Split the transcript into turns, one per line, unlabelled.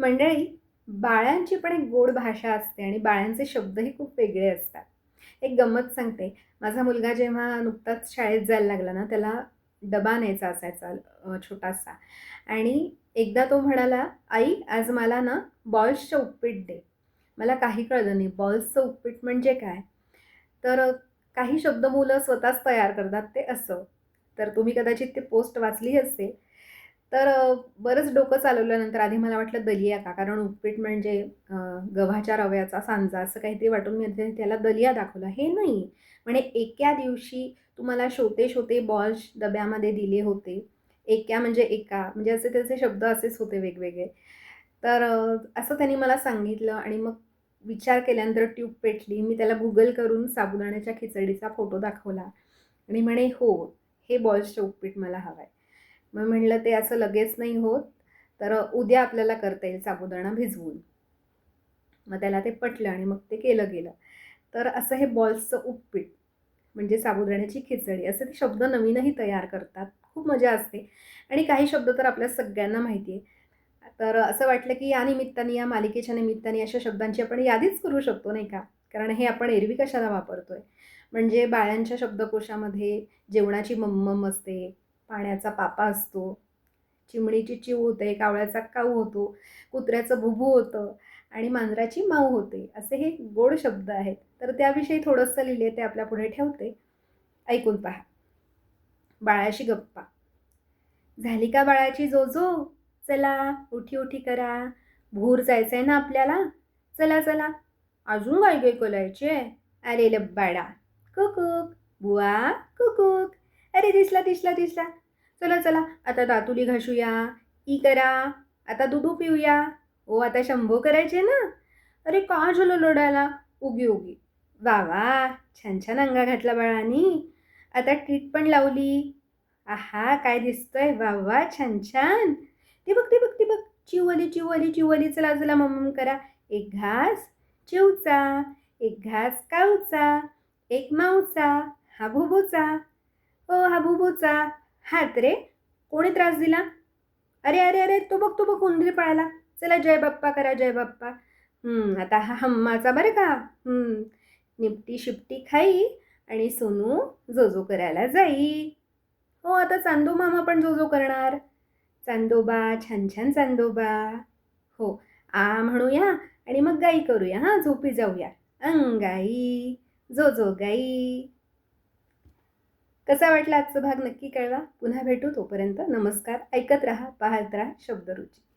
मंडळी बाळांची पण एक गोड भाषा असते आणि बाळांचे शब्दही खूप वेगळे असतात. एक गंमत सांगते. माझा मुलगा जेव्हा नुकताच शाळेत जायला लागला ना त्याला डबा न्यायचा असायचा छोटासा. आणि एकदा तो म्हणाला आई आज मला ना बॉल्सचं उपपीट दे. मला काही कळलं नाही. बॉल्सचं उपपीट म्हणजे काय? तर काही शब्द मुलं स्वतःच तयार करतात ते असं. तर तुम्ही कदाचित ते पोस्ट वाचली असेल. तर बरंच डोकं चालवल्यानंतर आधी मला वाटलं दलिया का? कारण उपीट म्हणजे गव्हाच्या रव्याचा सांजा असं काहीतरी वाटून मी त्याला दलिया दाखवला. हे नाही. म्हणे एका दिवशी तुम्हाला शोते शोते बॉल्स डब्यामध्ये दिले होते. एका म्हणजे एका. म्हणजे असे त्याचे शब्द असेच होते वेगवेगळे. तर असं त्यांनी मला सांगितलं आणि मग विचार केल्यानंतर ट्यूब पेटली. मी त्याला गुगल करून साबुदाण्याच्या खिचडीचा फोटो दाखवला. आणि म्हणे हो हे बॉल्सचं उपीट मला हवं आहे मग म्हणलं ते असं लगेच नाही होत तर उद्या आपल्याला करता येईल साबुदाणा भिजवून. मग त्याला ते पटलं आणि मग ते केलं गेलं. तर असं हे बॉल्सचं उपपीट म्हणजे साबुदाण्याची खिचडी असे ते शब्द नवीनही तयार करतात. खूप मजा असते. आणि काही शब्द तर आपल्या सगळ्यांना माहिती आहे. तर असं वाटलं की या निमित्ताने या मालिकेच्या निमित्ताने अशा शब्दांची आपण यादीच करू शकतो नाही का? कारण हे आपण एरवी कशाला वापरतो आहे म्हणजे बाळांच्या शब्दकोशामध्ये जेवणाची मम्मम असते पाण्याचा पापा असतो. चिमणीची चिव होते कावळ्याचा काऊ होतो कुत्र्याचं भुभू होतं आणि मांजराची माऊ होते असे हे गोड शब्द आहेत. तर त्याविषयी थोडंसं लिहिले ते आपल्या पुढे ठेवते. ऐकून पहा. बाळाशी गप्पा. झाली का बाळाची जोजो? चला उठी उठी करा. भूर जायचं आहे ना आपल्याला? चला चला. अजून काय कोलायची कोलायचे? अरे लब्बाडा. कुकुक. बुवा कुकुक. अरे दिसला दिसला दिसला. चला चला. आता दातुली घासूया. ई करा. आता दुधू पिऊया. ओ आता शंभो करायचे ना? अरे का झालं लोडायला? उगी उगी. वा वा. छान छान अंगा घातला बाळानी. आता ट्रीट पण लावली. आहा काय दिसतंय. वा वा. छान छान. ते बघ ते बघ ते बघ. चिवली चिवली चिवली. चला चला मम्म करा. एक घास चिवचा एक घास काऊचा एक माऊचा हा भुबूचा ओ हा भुबूचा हात रे. कोणी त्रास दिला? अरे अरे अरे तो बघ तो बघ उंदीर पळाला चला जय बाप्पा करा जय बाप्पा. आता हा हम्माचा बरं का? निपटी शिपटी खाई आणि सोनू जो जो करायला जाई. हो आता चांदो मामा पण जो जो करणार. चांदोबा छान छान चांदोबा. हो आ म्हणूया आणि मग गाई करूया हां झोपी जाऊया. अंगाई जो जो गाई. कसा वाटला आजचा भाग नक्की कळवा. पुन्हा भेटू तोपर्यंत नमस्कार. ऐकत राहा पाहत राहा शब्दरुची.